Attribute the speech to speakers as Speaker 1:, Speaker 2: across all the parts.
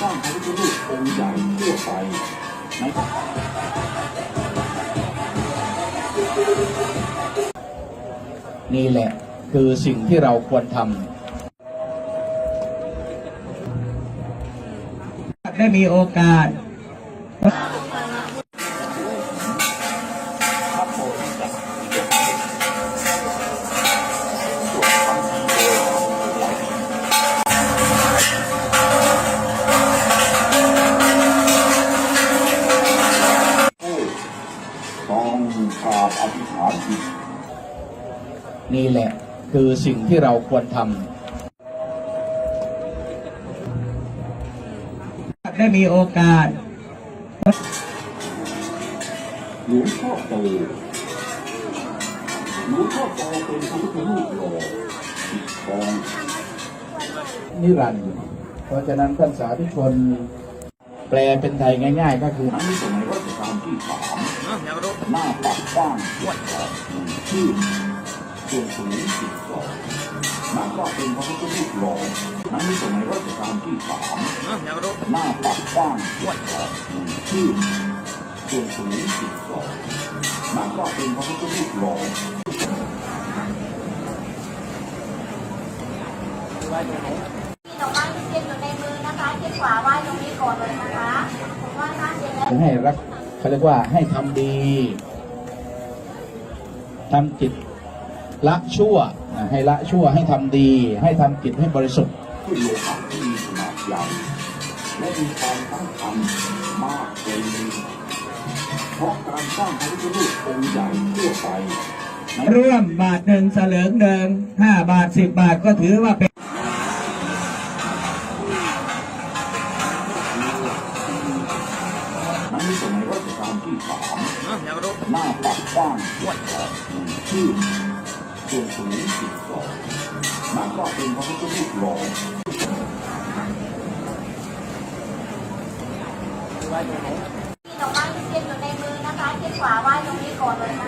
Speaker 1: สร้างพระพุทธรูปองค์ใหญ่ทั่วไป
Speaker 2: นะครับนี่แหละคือสิ่งที่เราควรทำ
Speaker 3: ได้มีโอกาส
Speaker 1: นี่
Speaker 2: แหละคือสิ่งที่เราควรทำ
Speaker 3: ได้มีโอกาส
Speaker 1: หลวงพ่อโตหลวงพ่อโตเป็นพระพุทธรูปหล่อปิดทอง
Speaker 2: นิรันดร์เพราะฉะนั้นท่านสาธุชนแปลเป็นไทยง่าย ๆ ก็คือ
Speaker 1: นั้นสมัยรัชกาลที่สามหน้าปักกว้าง เจ็ดศอกหนึ่งส่วนสูงสิบศอกนับว่าเป็นพระพุทธรูปหล่อนั้นสมัยรัชกาลที่สามหน้าปักกว้างหนึ่งชื่อส่วนสูงสิบศอกนับว่าเป็นพระพุทธรูปหล่อ
Speaker 4: มีดอกไม้ที่เทียนอยู่ในมือนะคะเทียนขวาไว้ตรงนี้ก่อนเลยนะคะผมว่าถ้าเทียนแล้ว
Speaker 2: จะให้รักเขาเรียกว่าให้ทำดีทำจิต ละชั่วอ่าให้ละชั่วให้ทำดี ให้ทำจิตให้บริสุทธิ์
Speaker 1: ด้วยโลหะที่มีขนาดใหญ่และมีความสำคัญมากเลยเพราะการสร้างพระพุทธรูปองค์ใหญ่ทั่วไปใน
Speaker 3: ร่วมบาทหนึ่งเสลิงเดิงห้าบาทสิบบาทก็ถือว่าเป็น
Speaker 1: นั้นสมัยรัชกาลที่สามหน้าปักกว้าง เจ็ดศอกหนึ่งชื่อส่วนสูงสิบศองมันก็เป็นพระพุทธรูปหล่อ
Speaker 4: มีดอกไม้ที่เทียนอยู่ในมือนะคะเทียนขวาไหว้ตรงนี้ก่อนเลยนะ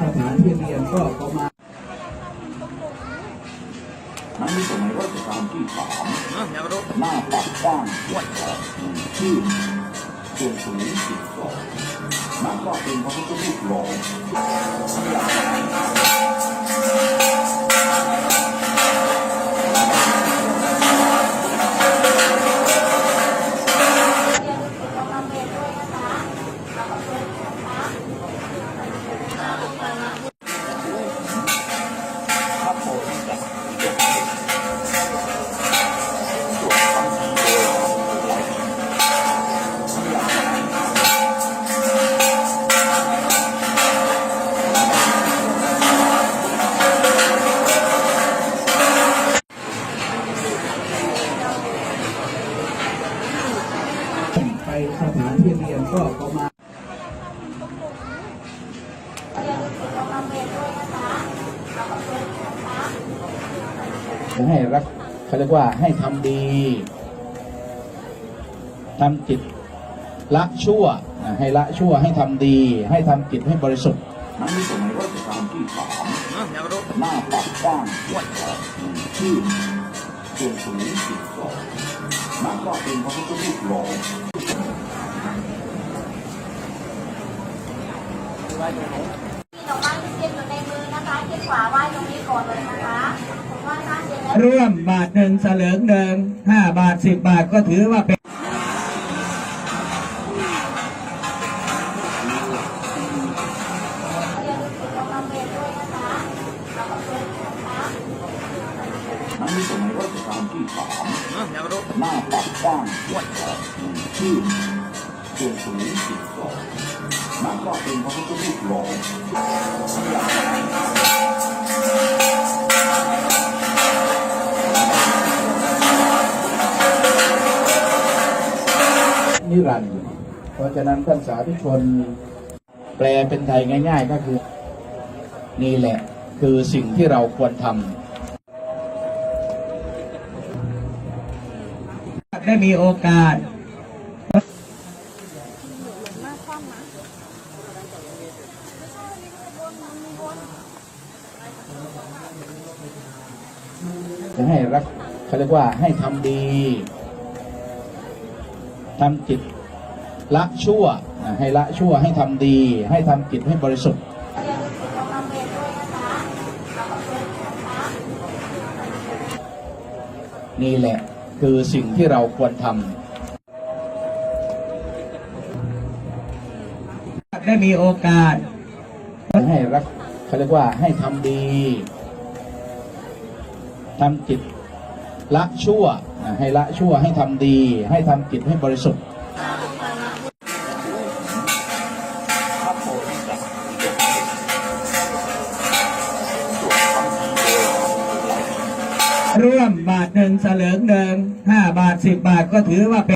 Speaker 3: สถานที่เรียนก็ประมาณนั้น
Speaker 1: สมัยรัชกาลที่สามหน้าปักกว้างเจ็ดศอกหนึ่งชื่อส่วนสูงสิบสองนั่นก็เป็นพระพุทธรูปหล่อ
Speaker 3: ไปสถานที่เรียนก็ประมาณ
Speaker 4: เราทำเองด้วยนะคะเราก็ช่วยนะคะ
Speaker 2: จะให้รักเขาเรียกว่าให้ทำดีทำจิตละชั่วอ่าให้ละชั่วให้ทำดี ให้ทำจิตให้บริสุทธิ์
Speaker 1: นั้นสมัยรัชกาลที่สามหน้าปักกว้างเจ็ดศอกหนึ่งชื่อส่วนสูงสิ บาเป็นพระพุทธรูปหล่อ
Speaker 4: ดอกไม้ที่เทียนอยู่ในมือนะคะที่ขวาไหว้ตรงนี้ก่อนเลยนะคะผมว่าถ้าเทียนแล้ว
Speaker 3: ร่วมบาทหนึ่งเสลิงเดิงห้าบาทสิบบาทก็ถือว่าเป็น
Speaker 4: รัช
Speaker 1: กาลที่สามหน้าปักกว้างเจ็ดศอกหนึ่งชื่อส่วนสูงสิบศอกนับว่าเป็นพระพุทธรูปหล่อ
Speaker 2: นิรันดร์เพราะฉะนั้นท่านสาธุชนแปลเป็นไทยง่าย ๆ ก็คือ นี่แหละคือสิ่งที่เราควรทำ
Speaker 3: ได้มีโอกาส
Speaker 2: จะให้รักเขาเรียกว่าให้ทำดีทำจิตละชั่ว ให้ละชั่วให้ทำดี ให้ทำจิตให้บริสุทธิ์
Speaker 4: นี่
Speaker 2: แหละ คือสิ่งที่เราควรทำ
Speaker 3: ได้มีโอกาส
Speaker 2: ให้รักเขาเรียกว่าให้ทำดีทำจิตละชั่วอ่าให้ละชั่วให้ทำดี ให้ทำจิตให้บริสุทธิ์
Speaker 3: ร่วมบาทหนึ่งเสลิงหนึ่งห้าบาทสิบบาทก็ถือว่าเป็น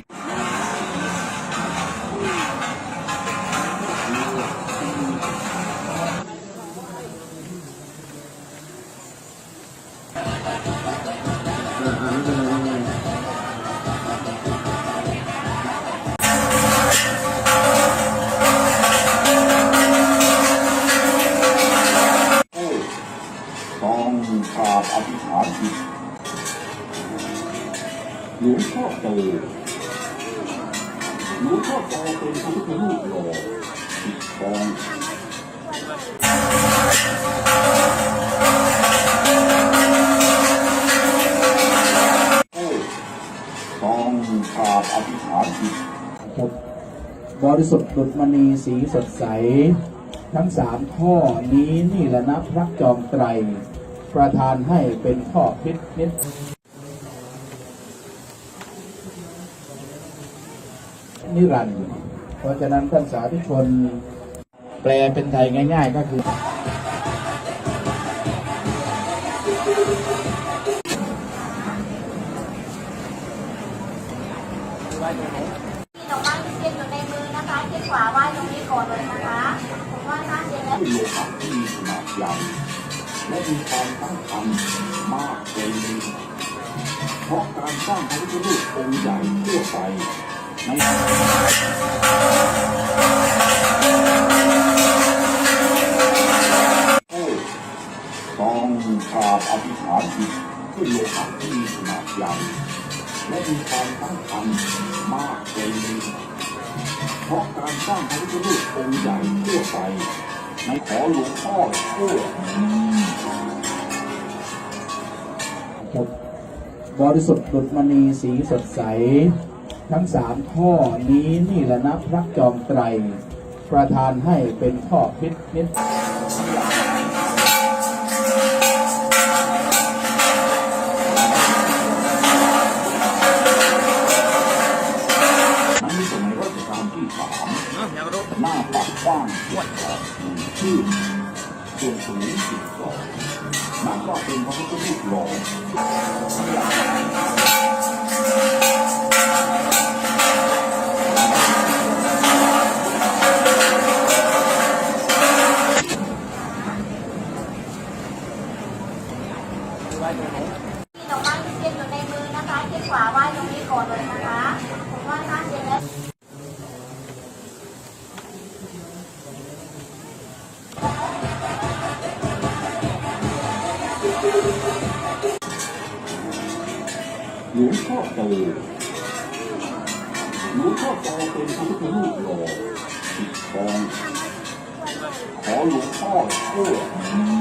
Speaker 1: หลวงพ่อโตหลวงพ่อโตเป็นพระพุทธรูปหล่อปิดทองโอ้ต้องกราบอธิษฐานจิต
Speaker 2: บริสุทธิ์ดุจมณีสีสดใส ทั้งสามข้อนี้นี่แหละนะพระจอมไตร ประทานให้เป็นข้อคิดนิด นิรันดร์เพราะฉะนั้นท่านสาธุชนแปลเป็นไทยง่าย ๆ ก็คือ
Speaker 4: มีดอกไม้ที่เทียนอยู่ในมือนะคะเทียนขวาไหว้ตรงนี้ก่อนเลยนะคะผมว่าถ้าเทียนแล้ว
Speaker 1: ด้วยโลหะที่มีขนาดใหญ่และมีความสำคัญมากเป็นเพราะการสร้างพระพุทธรูปองค์ใหญ่ทั่วไปในโอ้ต้องกราบอธิษฐานจิตด้วยโลหะที่มีขนาดใหญ่และมีความสำคัญมากเป็นเพราะการสร้างพระพุทธรูปองค์ใหญ่ทั่วไปในขอหลวงพ่อช่วย
Speaker 2: บริสุทธิ์ดุจมณีสีสดใส ทั้งสามข้อนี้นี่แหละนะพระจอมไตร ประทานให้เป็นข้อคิดนิด
Speaker 1: โตหลวงพ่อโตเป็นพระพุทธรูปหล่อปิดทองขอหลวงพ่อช่วย